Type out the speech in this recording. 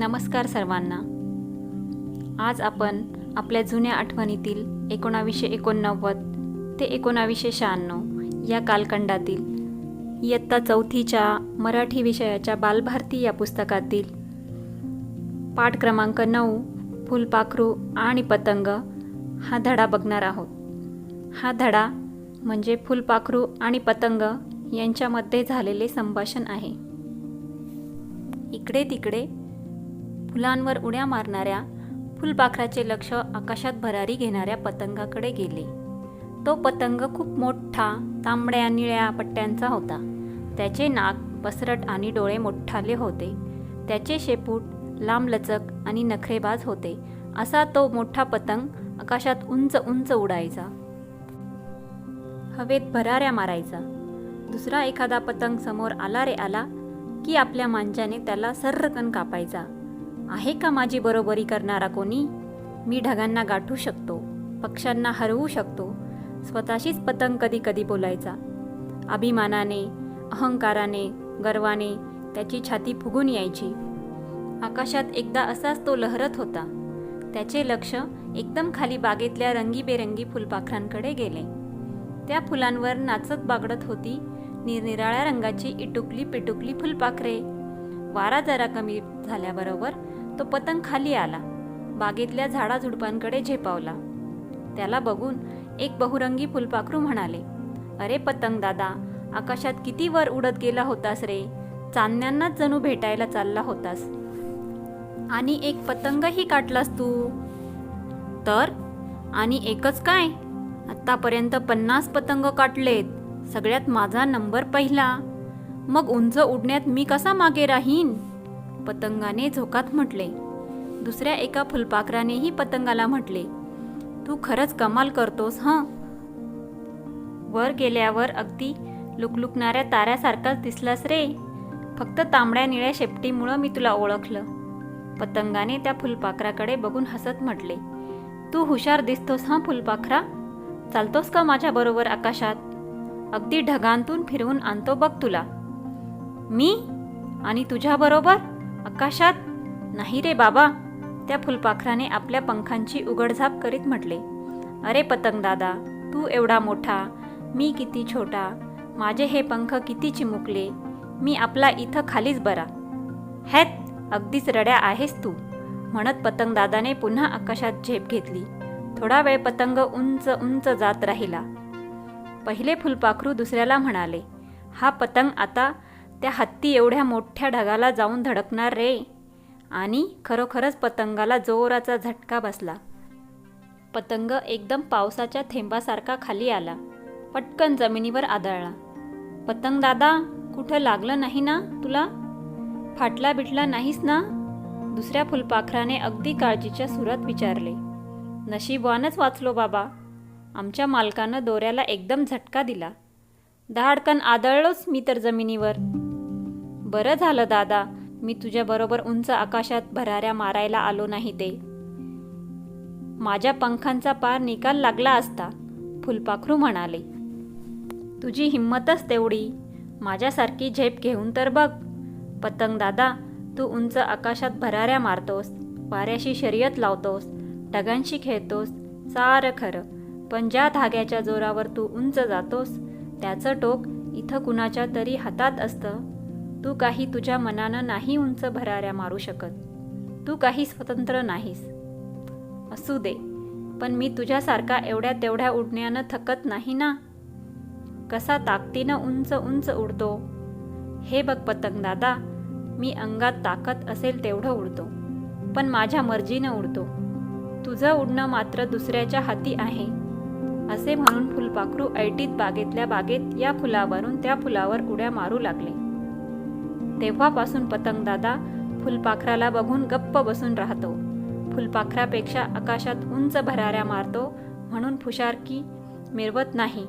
नमस्कार सर्वांना. आज आपण आपल्या जुन्या आठवणीतील एकोणावीसशे एकोणनव्वद ते एकोणावीसशे शहाण्णव या कालखंडातील इयत्ता चौथीच्या मराठी विषयाच्या बालभारती या पुस्तकातील पाठ क्रमांक नऊ फुलपाखरू आणि पतंग हा धडा बघणार आहोत. हा धडा म्हणजे फुलपाखरू आणि पतंग यांच्यामध्ये झालेले संभाषण आहे. इकडे तिकडे फुलांवर उड्या मारणाऱ्या फुलपाखराचे लक्ष आकाशात भरारी घेणाऱ्या पतंगाकडे गेले. तो पतंग खूप मोठा तांबड्या निळ्या पट्ट्यांचा होता. त्याचे नाक पसरट आणि डोळे मोठाले होते. त्याचे शेपूट लांबलचक आणि नखरेबाज होते. असा तो मोठा पतंग आकाशात उंच उंच उडायचा. हवेत भराऱ्या मारायचा. दुसरा एखादा पतंग समोर आला रे आला की आपल्या मांजाने त्याला सर्रकन कापायचा. आहे का माझी बरोबरी करणारा कोणी? मी ढगांना गाठू शकतो पक्ष्यांना हरवू शकतो स्वतःशीच पतंग कधी कधी बोलायचा. अभिमानाने अहंकाराने गर्वाने त्याची छाती फुगून यायची. आकाशात एकदा असाच तो लहरत होता. त्याचे लक्ष एकदम खाली बागेतल्या रंगीबेरंगी फुलपाखरांकडे गेले. त्या फुलांवर नाचत बागडत होती निरनिराळ्या रंगाची इटुकली पिटुकली फुलपाखरे. वारा जरा कमी झाल्याबरोबर तो पतंग खाली आला. बागेतल्या झाडाझुडपांकडे झेपावला. त्याला बघून एक बहुरंगी फुलपाखरू म्हणाले अरे पतंग दादा आकाशात किती वर उडत गेला होतास रे? चांदण्यांनाच जणू भेटायला चालला होतास. आणि एक पतंगही काटलास तू. तर? आणि एकच काय? आत्तापर्यंत पन्नास पतंग काटलेत. सगळ्यात माझा नंबर पहिला. मग उंच उडण्यात मी कसा मागे राहीन? पतंगाने झोकात म्हटले. दुसऱ्या एका फुलपाखरानेही पतंगाला म्हटले तू खरंच कमाल करतोस हं? वर गेल्यावर अगदी लुकलुकणाऱ्या ताऱ्यासारखाच दिसलास रे. फक्त तांबड्या निळ्या शेपटीमुळं मी तुला ओळखलं. पतंगाने त्या फुलपाखराकडे बघून हसत म्हटले तू हुशार दिसतोस हा फुलपाखरा? चालतोस का माझ्याबरोबर आकाशात? अगदी ढगांतून फिरवून आणतो बघ तुला. मी? आणि तुझ्याबरोबर आकाशात नाही रे बाबा त्या फुलपाखराने आपल्या पंखांची उघडझाप करीत म्हटले. अरे पतंग दादा तू एवढा मोठा मी किती छोटा माझे हे पंख किती चिमुकले मी आपला इथं खालीच बरा. हॅत अगदीच रड्या आहेस तू म्हणत पतंग दादाने पुन्हा आकाशात झेप घेतली. थोडा वेळ पतंग उंच उंच जात राहिला. पहिले फुलपाखरू दुसऱ्याला म्हणाले हा पतंग आता त्या हत्ती एवढ्या मोठ्या ढगाला जाऊन धडकणार रे. आणि खरोखरच पतंगाला जोराचा झटका बसला. पतंग एकदम पावसाच्या थेंबासारखा खाली आला. पटकन जमिनीवर आदळला. पतंग दादा कुठं लागलं नाही ना तुला? फाटला बिटला नाहीस ना? दुसऱ्या फुलपाखराने अगदी काळजीच्या सुरात विचारले. नशीबवानच वाचलो बाबा. आमच्या मालकानं दोऱ्याला एकदम झटका दिला. दहाडकन आदळलोच मी तर जमिनीवर. बरं झालं दादा. मी तुझ्याबरोबर उंच आकाशात भराऱ्या मारायला आलो नाही ते. माझ्या पंखांचा पार निकाल लागला असता फुलपाखरू म्हणाले. तुझी हिंमतच तेवढी. माझ्यासारखी झेप घेऊन तर बघ. पतंग दादा तू उंच आकाशात भराऱ्या मारतोस वाऱ्याशी शर्यत लावतोस ढगांशी खेळतोस सारं खरं. पण ज्या धाग्याच्या जोरावर तू उंच जातोस त्याचं टोक इथं कुणाच्या तरी हातात असतं. तू काही तुझ्या मनानं नाही उंच भराऱ्या मारू शकत. तू काही स्वतंत्र नाहीस. असू दे पण मी तुझ्यासारखा एवढ्या तेवढ्या उडण्यानं थकत नाही ना? कसा ताकदीनं उंच उंच उडतो? हे बघ पतंग दादा मी अंगात ताकद असेल तेवढं उडतो पण माझ्या मर्जीनं उडतो. तुझं उडणं मात्र दुसऱ्याच्या हाती आहे. असे म्हणून फुलपाखरू ऐटीत बागेतल्या बागेत या फुलावरून त्या फुलावर उड्या मारू लागले. तेव्हापासून पतंगदादा फुलपाखराला बघून गप्प बसून राहतो. फुलपाखरापेक्षा आकाशात उंच भराऱ्या मारतो म्हणून फुशारकी मिरवत नाही.